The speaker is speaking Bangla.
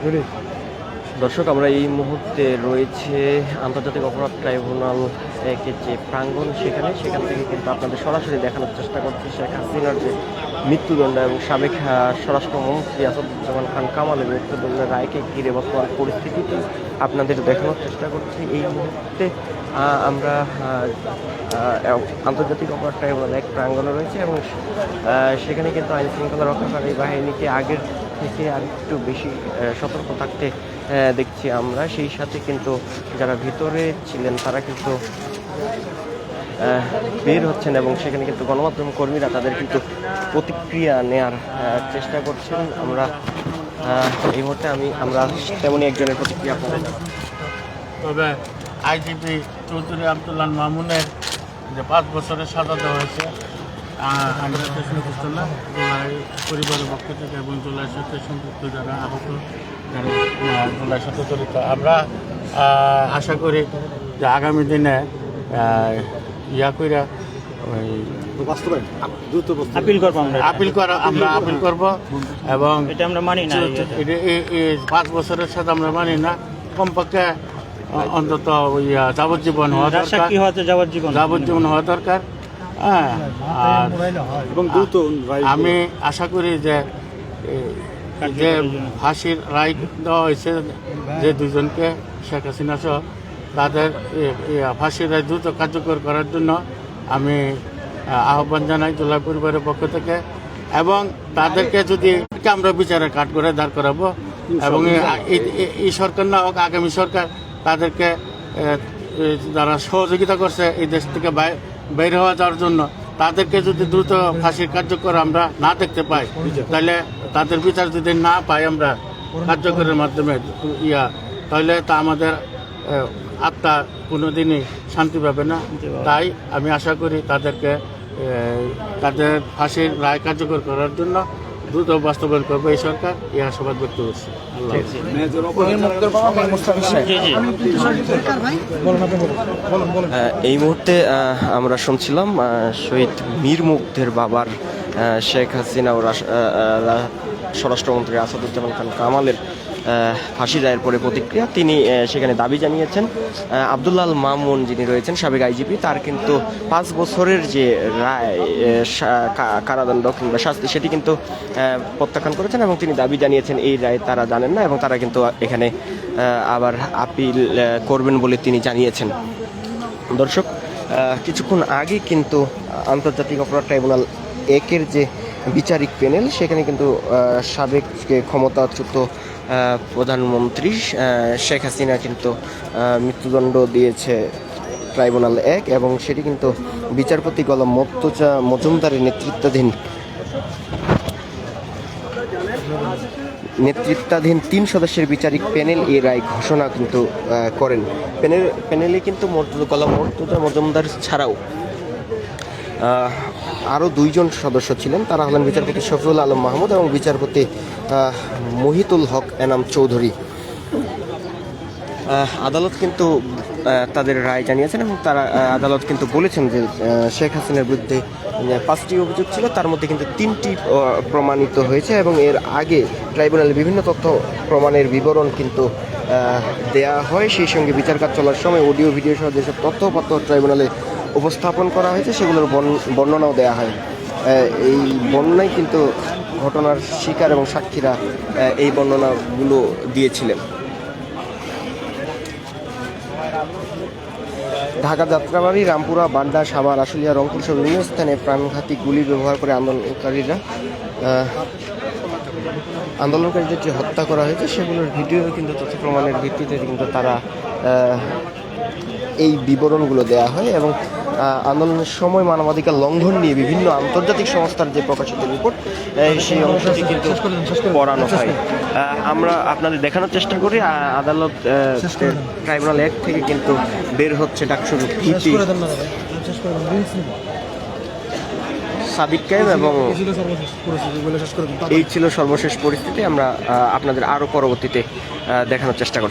Really. দর্শক, আমরা এই মুহূর্তে রয়েছে আন্তর্জাতিক অপরাধ ট্রাইব্যুনাল একের যে প্রাঙ্গণ সেখানে। সেখান থেকে কিন্তু আপনাদের সরাসরি দেখানোর চেষ্টা করছি শেখ হাসিনার যে মৃত্যুদণ্ড এবং সাবেক স্বরাষ্ট্রমন্ত্রী আসাদুজ্জামান খান কামালের মৃত্যুদণ্ডের রায়কে ঘিরে বর্তমান পরিস্থিতিতে আপনাদের দেখানোর চেষ্টা করছি। এই মুহূর্তে আমরা আন্তর্জাতিক অপরাধ ট্রাইব্যুনাল এক প্রাঙ্গণে রয়েছে এবং সেখানে কিন্তু আইন শৃঙ্খলা রক্ষাকারী বাহিনীকে আগের থেকে আর একটু বেশি সতর্ক থাকতে দেখছি আমরা। সেই সাথে কিন্তু যারা ভিতরে ছিলেন, তারা কিন্তু বের হচ্ছেন এবং সেখানে কিন্তু গণমাধ্যম কর্মীরা তাদের কিন্তু প্রতিক্রিয়া নেয়ার চেষ্টা করছেন। আমরা এই মুহূর্তে আমি, আমরা তেমনই একজনের প্রতিক্রিয়া আপনাদের তবে আইজিপি চৌধুরী আবদুল্লাহ মামুনের যে পাঁচ বছরের সাজা দেওয়া হয়েছে আমরা স্টেশন করতে না। জুলাই পরিবারের পক্ষ থেকে এবং জুলাই সাথে সম্পৃক্ত যারা আহত যারা আহ, সাথে জড়িত আমরা আশা করি যে আগামী দিনে ইয়া কইরা ওই আপিল করব আমরা। আপিল করা আমরা আপিল করব এবং এটা আমরা মানি না পাঁচ বছরের সাথে আমরা মানি না। কমপক্ষে অন্তত ওই যাবজ্জীবন হওয়া দরকার। যাবজ্জীবন হওয়া দরকার। হ্যাঁ আর আমি আশা করি যে যে ফাঁসির রায় দেওয়া হয়েছে যে দুজনকে শেখ হাসিনা সহ তাদের ফাঁসির রায় দ্রুত কার্যকর করার জন্য আমি আহ্বান জানাই জেলা পরিবারের পক্ষ থেকে। এবং তাদেরকে যদি আমরা বিচারের কাঠ করে দাঁড় করাবো এবং এই- সরকার না হোক আগামী সরকার তাদেরকে যারা সহযোগিতা করছে এই দেশ থেকে বের হওয়া যাওয়ার জন্য তাদেরকে যদি দ্রুত ফাঁসির কার্যকর আমরা না দেখতে পাই, তাহলে তাদের বিচার যদি না পাই আমরা কার্যকরের মাধ্যমে ইয়া, তাহলে তা আমাদের আত্মা কোনো দিনই শান্তি পাবে না। তাই আমি আশা করি তাদেরকে তাদের ফাঁসির রায় কার্যকর করার জন্য দ্রুত বাস্তবায়ন করবে এই সরকার এই আশাবাদ ব্যক্ত করছে। এই মুহূর্তে আমরা শুনছিলাম শহীদ মীর মুগ্ধের বাবার শেখ হাসিনা ও স্বরাষ্ট্রমন্ত্রী আসাদুজ্জামান খান কামালের আহ, ফাঁসি রায়ের পরে প্রতিক্রিয়া। তিনি সেখানে দাবি জানিয়েছেন আব্দুল্লাল মামুন যিনি রয়েছেন সাবেক আইজিপি তার কিন্তু পাঁচ বছরের যে রায় কারাদণ্ড কিংবা শাস্তি সেটি কিন্তু প্রত্যাখ্যান করেছেন এবং তিনি দাবি জানিয়েছেন এই রায় তারা জানেন না এবং তারা কিন্তু এখানে আবার আপিল করবেন বলে তিনি জানিয়েছেন। দর্শক কিছুক্ষণ আগে কিন্তু আন্তর্জাতিক অপরাধ ট্রাইব্যুনাল একের যে বিচারিক প্যানেল, সেখানে কিন্তু সাবেক ক্ষমতাচ্যুত প্রধানমন্ত্রী শেখ হাসিনা কিন্তু মৃত্যুদণ্ড দিয়েছে ট্রাইব্যুনাল এক এবং সেটি কিন্তু বিচারপতি গলা মর্তজা মজুমদারের নেতৃত্বাধীন নেতৃত্বাধীন তিন সদস্যের বিচারিক প্যানেল এই রায় ঘোষণা কিন্তু করেন। প্যানেল প্যানেলে কিন্তু কলা মর্তুজা মজুমদার ছাড়াও আরও দুইজন সদস্য ছিলেন। তারা হলেন বিচারপতি শফিউল আলম মাহমুদ এবং বিচারপতি মহিতুল হক এনাম চৌধুরী। আদালত কিন্তু তাদের রায় জানিয়েছেন এবং তারা আদালত কিন্তু বলেছেন যে শেখ হাসিনার বিরুদ্ধে পাঁচটি অভিযোগ ছিল। তার মধ্যে কিন্তু তিনটি প্রমাণিত হয়েছে এবং এর আগে ট্রাইব্যুনালে বিভিন্ন তথ্য প্রমাণের বিবরণ কিন্তু দেয়া হয়। সেই সঙ্গে বিচার কাজ চলার সময় অডিও, ভিডিও সহ যেসব তথ্যপত্র ট্রাইব্যুনালে উপস্থাপন করা হয়েছে, সেগুলোর বর্ণ- বর্ণনাও দেওয়া হয়। এই বর্ণনায় কিন্তু ঘটনার শিকার এবং সাক্ষীরা এই বর্ণনাগুলো দিয়েছিলেন। ঢাকা যাত্রাবাড়ি, রামপুরা বান্ডা সাভার, আশুলিয়া, রংপুর সহ বিভিন্ন স্থানে প্রাণঘাতী গুলি ব্যবহার করে আন্দোলনকারীরা আন্দোলনকারীদের যে হত্যা করা হয়েছে, সেগুলোর ভিডিও কিন্তু তথ্য প্রমাণের ভিত্তিতে কিন্তু তারা এই বিবরণগুলো দেয়া হয় এবং আন্দোলনের সময় মানবাধিকার লঙ্ঘন নিয়ে বিভিন্ন আন্তর্জাতিক সংস্থার যে প্রকাশিত রিপোর্ট সেই অংশটি কিন্তু পড়ানো হয়। আমরা আপনাদের দেখানোর চেষ্টা করি আদালত ট্রাইব্যুনাল এক থেকে কিন্তু বের হচ্ছে ডাকসুর ইতি সাদিক কায়েম এবং এই ছিল সর্বশেষ পরিস্থিতি আমরা আপনাদের আরও পরবর্তীতে দেখানোর চেষ্টা করব।